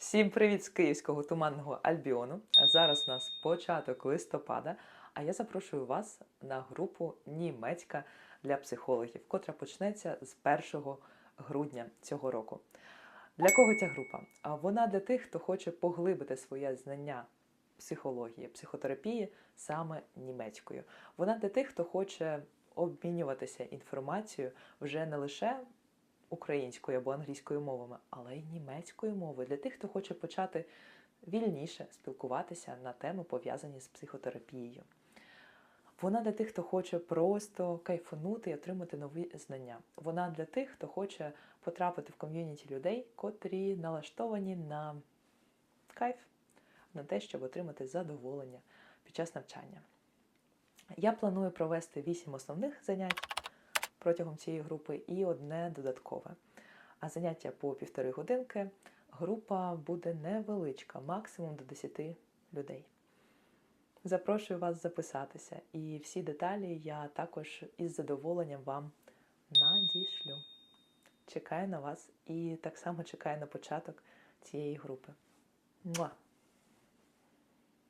Всім привіт з київського туманного Альбіону. Зараз у нас початок листопада, а я запрошую вас на групу Німецька для психологів, котра почнеться з 1 грудня цього року. Для кого ця група? Вона для тих, хто хоче поглибити своє знання психології, психотерапії саме німецькою. Вона для тих, хто хоче обмінюватися інформацією вже не лише українською або англійською мовами, але й німецькою мовою для тих, хто хоче почати вільніше спілкуватися на теми, пов'язані з психотерапією. Вона для тих, хто хоче просто кайфанути і отримати нові знання. Вона для тих, хто хоче потрапити в ком'юніті людей, котрі налаштовані на кайф, на те, щоб отримати задоволення під час навчання. Я планую провести вісім основних занять протягом цієї групи і одне додаткове. А заняття по півтори годинки. Група буде невеличка, максимум до 10 людей. Запрошую вас записатися, і всі деталі я також із задоволенням вам надішлю. Чекаю на вас і так само чекаю на початок цієї групи. Муа!